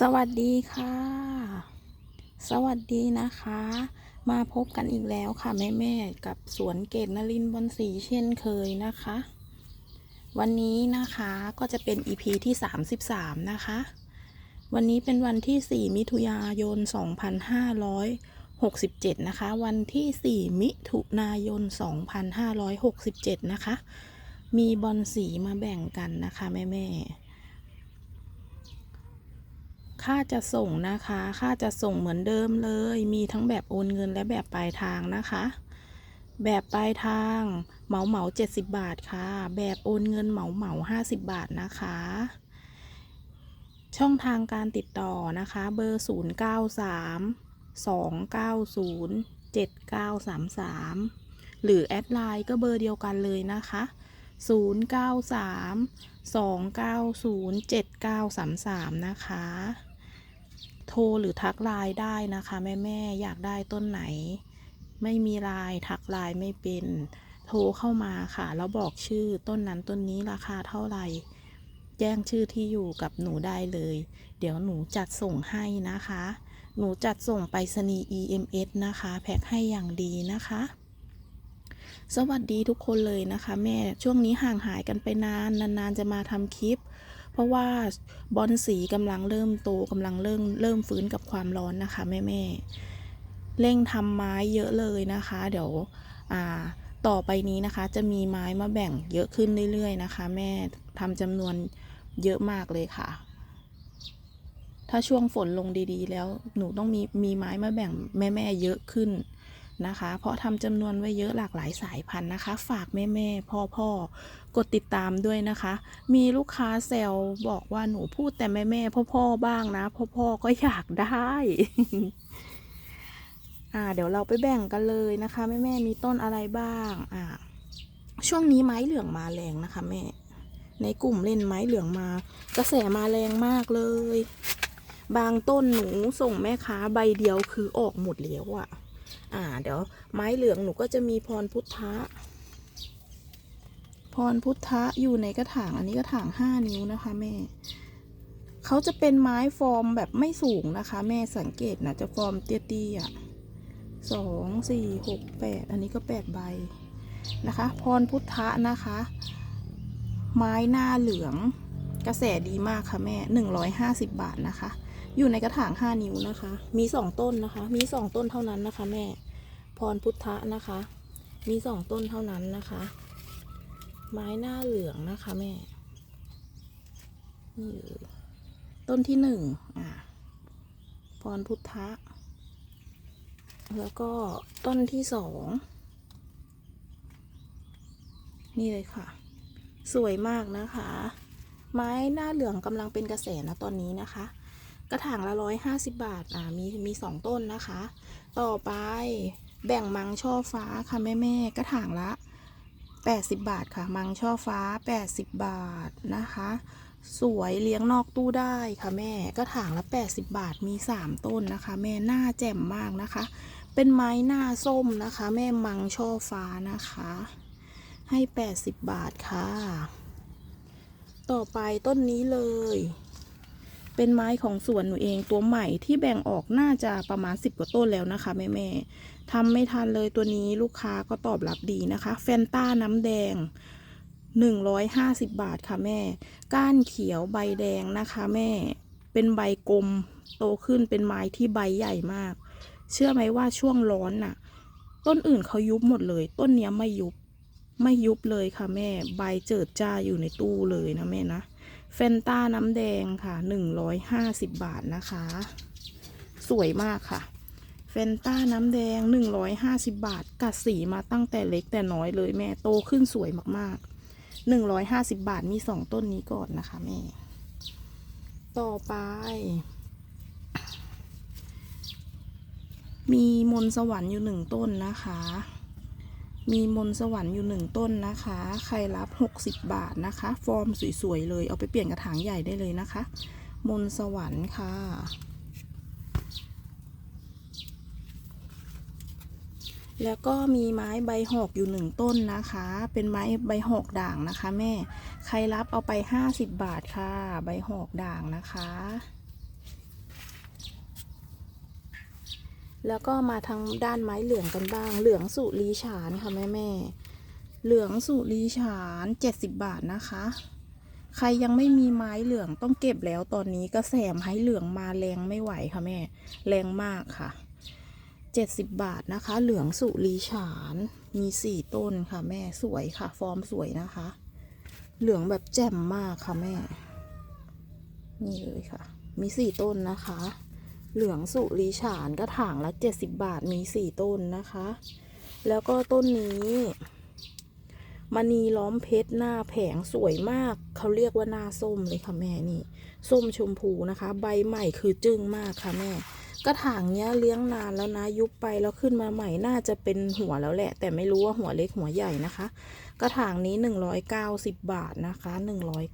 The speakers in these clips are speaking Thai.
สวัสดีค่ะ สวัสดีนะคะ มาพบกันอีกแล้วค่ะ แม่แม่กับสวนเกตนลินบนสีเช่นเคยนะคะ วันนี้นะคะก็จะเป็น EP ที่ 33 นะคะ วันนี้เป็นวันที่ 4 มิถุนายน 2567 นะคะ วันที่ 4 มิถุนายน 2567 นะคะ มีบอลสีมาแบ่งกันนะคะ แม่แม่ ค่าจะส่งนะคะ ค่าจะส่งเหมือนเดิมเลย มีทั้งแบบโอนเงินและแบบปลายทางนะคะ แบบปลายทางเหมาเหมาเจ็ดสิบบาทค่ะ แบบโอนเงินเหมาเหมาห้าสิบบาทนะคะ ช่องทางการติดต่อนะคะ เบอร์ศูนย์เก้าสามสองเก้าศูนย์เจ็ดเก้าสามสามหรือแอดไลน์ก็เบอร์เดียวกันเลยนะคะศูนย์เก้าสามสองเก้าศูนย์เจ็ดเก้าสามสามนะคะ ทรหรือทักไลน์ได้นะคะแม่แม่ๆอยากได้ต้นไหน ไม่มีไลน์ทักไลน์ไม่เป็น โทรเข้ามาค่ะ แล้วบอกชื่อต้นนั้นต้นนี้ราคาเท่าไหร่ แจ้งชื่อที่อยู่กับหนูได้เลย เดี๋ยวหนูจัดส่งให้นะคะ หนูจัดส่งไปรษณีย์ EMS นะคะ แพ็คให้อย่างดีนะคะ สวัสดีทุกคนเลยนะคะ แม่ช่วงนี้ห่างหายกันไปนานนานๆจะมาทำคลิป เพราะว่าบอลสีกำลังเริ่มโตกำลังเริ่มเริ่มฟื้นกับความร้อนนะคะแม่แม่ๆเร่งทำไม้เยอะเลยนะคะ เดี๋ยวอ่าต่อไปนี้นะคะจะมีไม้มาแบ่งเยอะขึ้นเรื่อยๆนะคะ แม่ทำจำนวนเยอะมากเลยค่ะ ถ้าช่วงฝนลงดีๆ แล้วหนูต้องมีมีไม้มาแบ่งแม่ๆเยอะขึ้น นะคะ เพราะทำจำนวนไว้เยอะหลากหลายสายพันธุ์นะคะ ฝากแม่ๆพ่อๆกดติดตามด้วยนะคะ มีลูกค้าแซวบอกว่าหนูพูดแต่แม่แม่พ่อพ่อๆบ้างนะพ่อพ่อๆก็อยากได้อ่าเดี๋ยวเราไปแบ่งกันเลยนะคะ แม่แม่ๆมีต้นอะไรบ้างอ่าช่วงนี้ไม้เหลืองมาแรงนะคะแม่ ในกลุ่มเล่นไม้เหลืองมา กระแสมาแรงมากเลย บางต้นหนูส่งแม่ค้าใบเดียวคือออกหมดแล้วอะ่ะ อ่า เดี๋ยวไม้เหลืองหนูก็จะมีพรพุทธะ พรพุทธะอยู่ในกระถาง อันนี้กระถางห้านิ้วนะคะแม่ เขาจะเป็นไม้ฟอร์มแบบไม่สูงนะคะ แม่สังเกตนะจะฟอร์มเตี้ยๆสองสี่หกแปดอันนี้ก็แปดใบนะคะ พรพุทธะนะคะ ไม้หน้าเหลืองกระแสดีมากค่ะแม่หนึ่งร้อยห้าสิบบาทนะคะอยู่ในกระถางห้านิ้วนะคะ มีสองต้นนะคะ มีสองต้นเท่านั้นนะคะแม่ พรพุทธะนะคะ มีสองต้นเท่านั้นนะคะ ไม้หน้าเหลืองนะคะแม่ นี่เลยต้นที่หนึ่งอะพรพุทธะ แล้วก็ต้นที่สอง นี่เลยค่ะ สวยมากนะคะ ไม้หน้าเหลืองกำลังเป็นกระแสนะตอนนี้นะคะกระถางละร้อยห้าสิบบาท อ่า มี มีสองต้นนะคะ ต่อไป แบ่งมังช่อฟ้าค่ะแม่แม่ๆกระถางละ 80 บาทค่ะ มังช่อฟ้า 80 บาทนะคะ สวยเลี้ยงนอกตู้ได้ค่ะแม่ก็ถางละ 80 บาทมี 3 ต้นนะคะ แม่หน้าแจ่มมากนะคะ เป็นไม้หน้าส้มนะคะ แม่มังช่อฟ้านะคะ ให้ 80 บาทค่ะ ต่อไปต้นนี้เลย เป็นไม้ของสวนหนูเองตัวใหม่ที่แบ่งออกน่าจะประมาณ 10 กว่าต้นแล้วนะคะแม่แม่ทำไม่ทันเลยตัวนี้ลูกค้าก็ตอบรับดีนะคะ แฟนต้าน้ำแดง 150 บาทค่ะแม่ ก้านเขียวใบแดงนะคะแม่ เป็นใบกลมโตขึ้นเป็นไม้ที่ใบใหญ่มาก เชื่อไหมว่าช่วงร้อนน่ะ ต้นอื่นเขายุบหมดเลย ต้นเนี้ยไม่ยุบ ไม่ยุบเลยค่ะแม่ ใบเจิดจ้าอยู่ในตู้เลยนะแม่นะ แฟนต้าน้ำแดงค่ะ150บาทนะคะ สวยมากค่ะเฟนต้าน้ำแดง150บาท กัดสีมาตั้งแต่เล็กแต่น้อยเลยแม่โตขึ้นสวยมากๆ150บาทมีสองต้นนี้ก่อนนะคะแม่ ต่อไป มีมนสวรรค์อยู่หนึ่งต้นนะคะ มีมนสวรรค์อยู่หนึ่งต้นนะคะ ใครรับ 60 บาทนะคะ ฟอร์มสวยๆเลยเอาไปเปลี่ยนกระถางใหญ่ได้เลยนะคะ มนสวรรค์ค่ะ แล้วก็มีไม้ใบหอกอยู่หนึ่งต้นนะคะ เป็นไม้ใบหอกด่างนะคะ แม่ ใครรับเอาไป 50 บาทค่ะ ใบหอกด่างนะคะ แล้วก็มาทางด้านไม้เหลืองกันบ้าง เหลืองสุรีฉานค่ะแม่แม่ เหลืองสุรีฉาน70 บาทนะคะ ใครยังไม่มีไม้เหลืองต้องเก็บแล้วตอนนี้กระแสไม้เหลืองมาแรงไม่ไหวค่ะแม่ แรงมากค่ะ 70 บาทนะคะ เหลืองสุรีฉานมีสี่ต้นค่ะแม่สวยค่ะ ฟอร์มสวยนะคะ เหลืองแบบแจ่มมากค่ะแม่ นี่เลยค่ะ มีสี่ต้นนะคะ เหลืองสุรีฉานกระถางละ 70 บาทมีสี่ต้นนะคะ แล้วก็ต้นนี้มณีล้อมเพชรหน้าแผงสวยมาก เขาเรียกว่าหน้าส้มเลยค่ะแม่นี่ ส้มชมพูนะคะ ใบใหม่คือจึ้งมากค่ะแม่ กระถางเนี้ยเลี้ยงนานแล้วนะยุบไปแล้วขึ้นมาใหม่น่าจะเป็นหัวแล้วแหละ แต่ไม่รู้ว่าหัวเล็กหัวใหญ่นะคะ กระถางนี้ 190 บาทนะคะ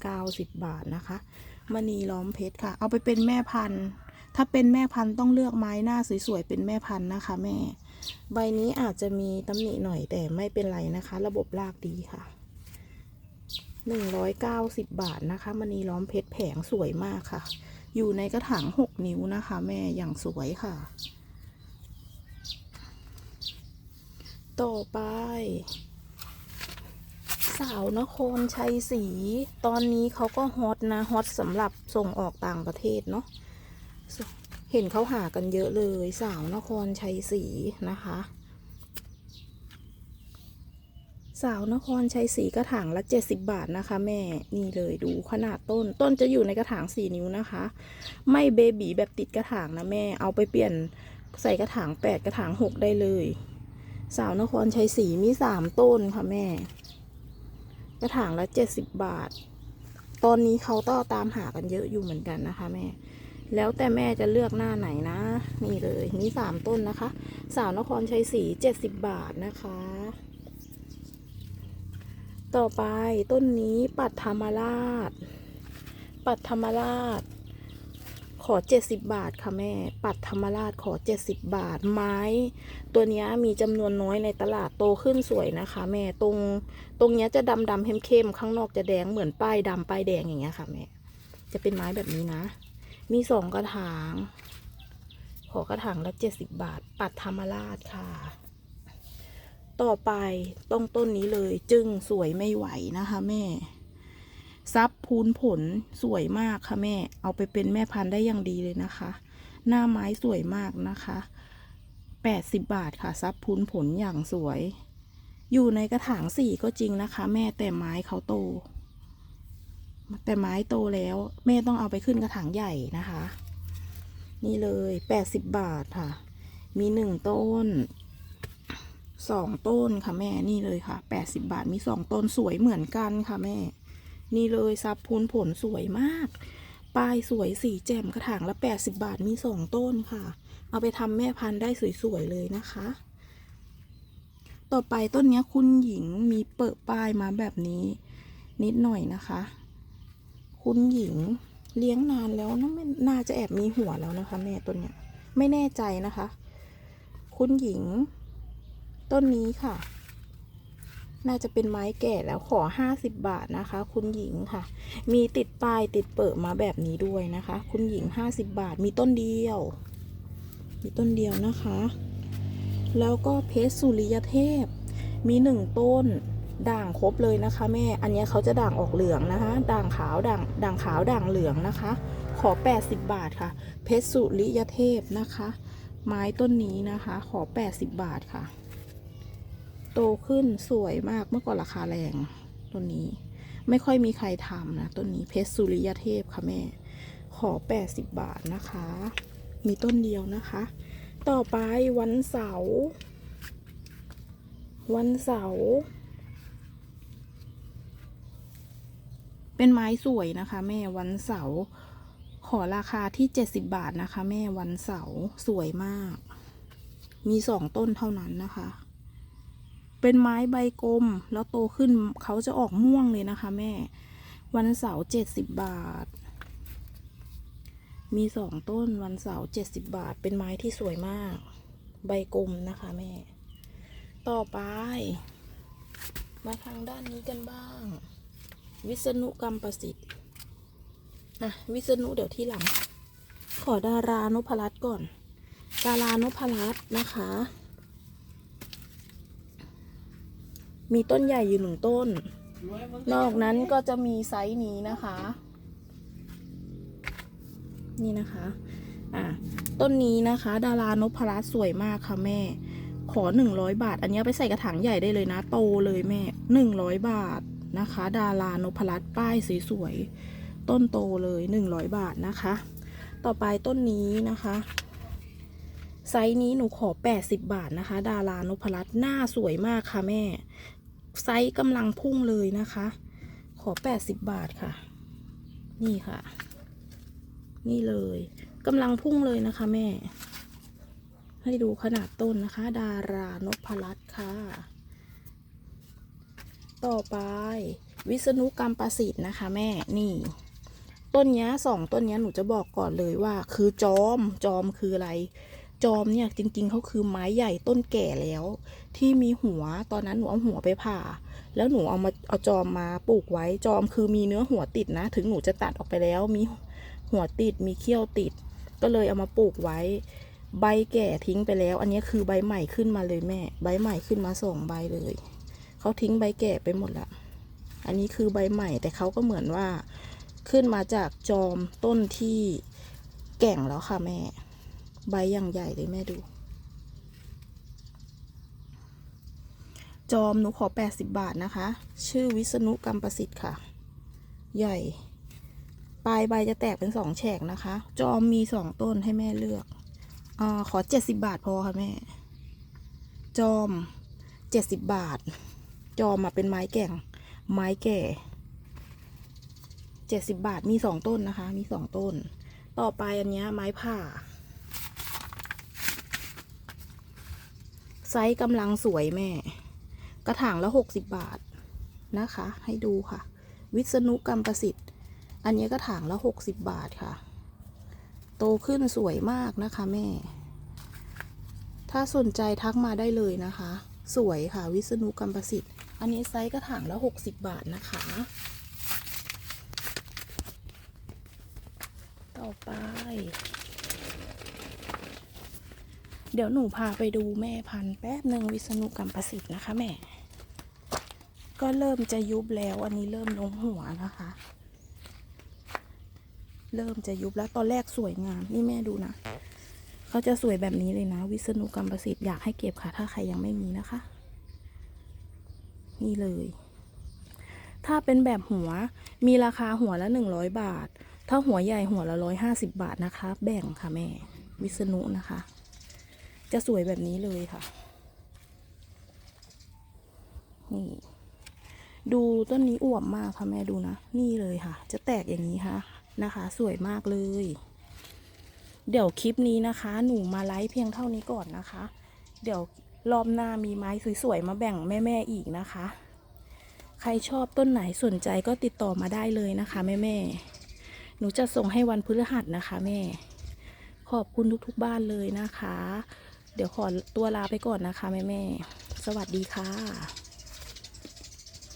190 บาทนะคะมณีล้อมเพชรค่ะ เอาไปเป็นแม่พันธุ์ ถ้าเป็นแม่พันธุ์ต้องเลือกไม้หน้าสวยๆเป็นแม่พันธุ์นะคะ แม่ ใบนี้อาจจะมีตำหนิหน่อยแต่ไม่เป็นไรนะคะ ระบบรากดีค่ะ190บบาทนะคะมณีล้อมเพชรแผงสวยมากค่ะ อยู่ในกระถาง6นิ้วนะคะ แม่อย่างสวยค่ะ ต่อไป สาวนครชัยศรีตอนนี้เขาก็ฮอตนะฮอตสำหรับส่งออกต่างประเทศเนาะ เห็นเขาหากันเยอะเลยสาวนครชัยศรีนะคะ สาวนครชัยศรีกระถางละ 70 บาทนะคะ แม่นี่เลยดูขนาดต้น ต้นจะอยู่ในกระถาง 4 นิ้วนะคะ ไม่เบบีแบบติดกระถางนะแม่เอาไปเปลี่ยนใส่กระถาง 8 กระถาง 6 ได้เลย สาวนครชัยศรีมี 3 ต้นค่ะแม่ กระถางละ 70 บาท ตอนนี้เขาต้อตามหากันเยอะอยู่เหมือนกันนะคะแม่ แล้วแต่แม่จะเลือกหน้าไหนนะ นี่เลยมีสามต้นนะคะ สาวนครชัยศรี70บบาทนะคะ ต่อไปต้นนี้ปัดธรรมราช ปัดธรรมราช ขอ70บบาทค่ะแม่ ปัดธรรมราชขอ70บบาทไม้ ตัวนี้มีจำนวนน้อยในตลาดโตขึ้นสวยนะคะ แม่ตรงตรงเนี้จะดำดำเข้มเข้มๆข้างนอกจะแดงเหมือนป้ายดำป้ายแดงอย่างเงี้ยค่ะแม่จะเป็นไม้แบบนี้นะ มีสองกระถาง ขอกระถางละ70บบาท ปัดธรรมราชค่ะ ต่อไปต้องต้นนี้เลยจึงสวยไม่ไหวนะคะแม่ ซับพูนผลสวยมากค่ะแม่ เอาไปเป็นแม่พันธุ์ได้อย่างดีเลยนะคะ หน้าไม้สวยมากนะคะ80บาทค่ะซับพูนผลอย่างสวย อยู่ในกระถางสี่ก็จริงนะคะ แม่แต่ไม้เขาโต แต่ไม้โตแล้วแม่ต้องเอาไปขึ้นกระถางใหญ่นะคะ นี่เลย80บาทค่ะ มีหนึ่งต้นสองต้นค่ะแม่นี่เลยค่ะ80บาทมีสองต้นสวยเหมือนกันค่ะแม่ นี่เลยซับพูนผลสวยมากป้ายสวยสีแจ่มกระถางละ80บาทมีสองต้นค่ะ เอาไปทำแม่พันธุ์ได้สวยๆเลยนะคะ ต่อไปต้นนี้คุณหญิงมีเปิดป้ายมาแบบนี้นิดหน่อยนะคะ คุณหญิงเลี้ยงนานแล้วนะไม่น่าจะแอบมีหัวแล้วนะคะ แม่ต้นเนี้ยไม่แน่ใจนะคะ คุณหญิง ต้นนี้ค่ะ น่าจะเป็นไม้แก่แล้วขอ50บบาทนะคะ คุณหญิงค่ะ มีติดป้ายติดเปิดมาแบบนี้ด้วยนะคะ คุณหญิง50บาท มีต้นเดียว มีต้นเดียวนะคะ แล้วก็เพชรสุริยเทพ มีหนึ่งต้น ด่างครบเลยนะคะ แม่อันนี้เขาจะด่างออกเหลืองนะคะ ด่างขาวด่างด่างขาวด่างเหลืองนะคะ ขอ 80 บาทค่ะ เพชรสุริยเทพนะคะ ไม้ต้นนี้นะคะ ขอ 80 บาทค่ะ โตขึ้นสวยมากเมื่อก่อนราคาแรงต้นนี้ ไม่ค่อยมีใครทำนะต้นนี้เพชรสุริยเทพค่ะแม่ ขอ 80 บาทนะคะ มีต้นเดียวนะคะ ต่อไปวันเสาร์วันเสาร์ เป็นไม้สวยนะคะ แม่วันเสาร์ขอราคาที่ 70 บาทนะคะ แม่วันเสาร์สวยมาก มีสองต้นเท่านั้นนะคะ เป็นไม้ใบกลมแล้วโตขึ้นเขาจะออกม่วงเลยนะคะ แม่ วันเสาร์เจ็ดสิบบาท มีสองต้นวันเสาร์เจ็ดสิบบาท เป็นไม้ที่สวยมาก ใบกลมนะคะ แม่ ต่อไป มาทางด้านนี้กันบ้าง วิษณุกรรมประสิทธิ์นะวิษณุเดี๋ยวที่หลัง ขอดารานพรัตน์ก่อนกาลานพรัตน์นะคะ มีต้นใหญ่อยู่หนึ่งต้น นอกนั้นก็จะมีไซส์นี้นะคะ นี่นะคะอะต้นนี้นะคะ ดารานพรัตน์สวยมากค่ะแม่ ขอหนึ่งร้อยบาท อันนี้ไปใส่กระถางใหญ่ได้เลยนะ โตเลยแม่หนึ่งร้อยบาท นะคะ ดารานพรัตน์ป้ายสวยๆต้นโตเลยหนึ่งร้อยบาทนะคะ ต่อไปต้นนี้นะคะ ไซส์นี้หนูขอ 80 บาทนะคะ ดารานพรัตน์หน้าสวยมากค่ะแม่ ไซส์กำลังพุ่งเลยนะคะ ขอ 80 บาทค่ะ นี่ค่ะ นี่เลยกำลังพุ่งเลยนะคะแม่ ให้ดูขนาดต้นนะคะ ดารานพรัตน์ค่ะ ต่อไป วิษณุกรรมประสิทธิ์นะคะ แม่นี่ ต้นนี้สองต้นนี้หนูจะบอกก่อนเลยว่า คือจอมจอมคืออะไร จอมเนี่ยจริงๆเขาคือไม้ใหญ่ต้นแก่แล้ว ที่มีหัวตอนนั้นหนูเอาหัวไปผ่า แล้วหนูเอามาเอาจอมมาปลูกไว้จอมคือมีเนื้อหัวติดนะ ถึงหนูจะตัดออกไปแล้วมีหัวติดมีเขี้ยวติด ก็เลยเอามาปลูกไว้ ใบแก่ทิ้งไปแล้ว อันนี้คือใบใหม่ขึ้นมาเลยแม่ ใบใหม่ขึ้นมาสองใบเลย เขาทิ้งใบแก่ไปหมดละ อันนี้คือใบใหม่แต่เขาก็เหมือนว่าขึ้นมาจากจอมต้นที่แก่งแล้วค่ะแม่ ใบอย่างใหญ่เลยแม่ดู จอมหนูขอ 80 บาทนะคะ ชื่อวิษณุกรรมประสิทธิ์ค่ะ ใหญ่ ปลายใบจะแตกเป็นสองแฉกนะคะ จอมมีสองต้นให้แม่เลือกอ่าขอ 70 บาทพอค่ะแม่ จอม 70 บาท จอมมาเป็นไม้แก่ง ไม้แก่เจ็ดสิบบาทมีสองต้นนะคะ มีสองต้น ต่อไปอันเนี้ยไม้ผ่า ไซส์กำลังสวยแม่ กระถางละหกสิบบาทนะคะ ให้ดูค่ะ วิษณุกรรมประสิทธิ์ อันเนี้ยกระถางละหกสิบบาทค่ะ โตขึ้นสวยมากนะคะแม่ ถ้าสนใจทักมาได้เลยนะคะ สวยค่ะ วิษณุกรรมประสิทธิ์ อันนี้ไซส์กระถางละหกสิบบาทนะคะ ต่อไป เดี๋ยวหนูพาไปดูแม่พันธุ์แป๊บหนึ่งวิษณุกรรมประสิทธิ์นะคะแม่ ก็เริ่มจะยุบแล้ว อันนี้เริ่มลงหัวนะคะ เริ่มจะยุบแล้วตอนแรกสวยงาม นี่แม่ดูนะ เขาจะสวยแบบนี้เลยนะ วิษณุกรรมประสิทธิ์อยากให้เก็บค่ะ ถ้าใครยังไม่มีนะคะ นี่เลย ถ้าเป็นแบบหัวมีราคาหัวละหนึ่งร้อยบาท ถ้าหัวใหญ่หัวละร้อยห้าสิบบาทนะคะ แบ่งค่ะแม่ วิษณุนะคะ จะสวยแบบนี้เลยค่ะ นี่ดูต้นนี้อวบมากค่ะแม่ดูนะ นี่เลยค่ะ จะแตกอย่างนี้ค่ะนะคะ สวยมากเลย เดี๋ยวคลิปนี้นะคะ หนูมาไลฟ์เพียงเท่านี้ก่อนนะคะ เดี๋ยวรอบหน้ามีไม้สวยๆมาแบ่งแม่ๆอีกนะคะ ใครชอบต้นไหนสนใจก็ติดต่อมาได้เลยนะคะ แม่ๆหนูจะส่งให้วันพฤหัสนะคะแม่ ขอบคุณทุกๆบ้านเลยนะคะ เดี๋ยวขอตัวลาไปก่อนนะคะ แม่แม่ๆสวัสดีค่ะ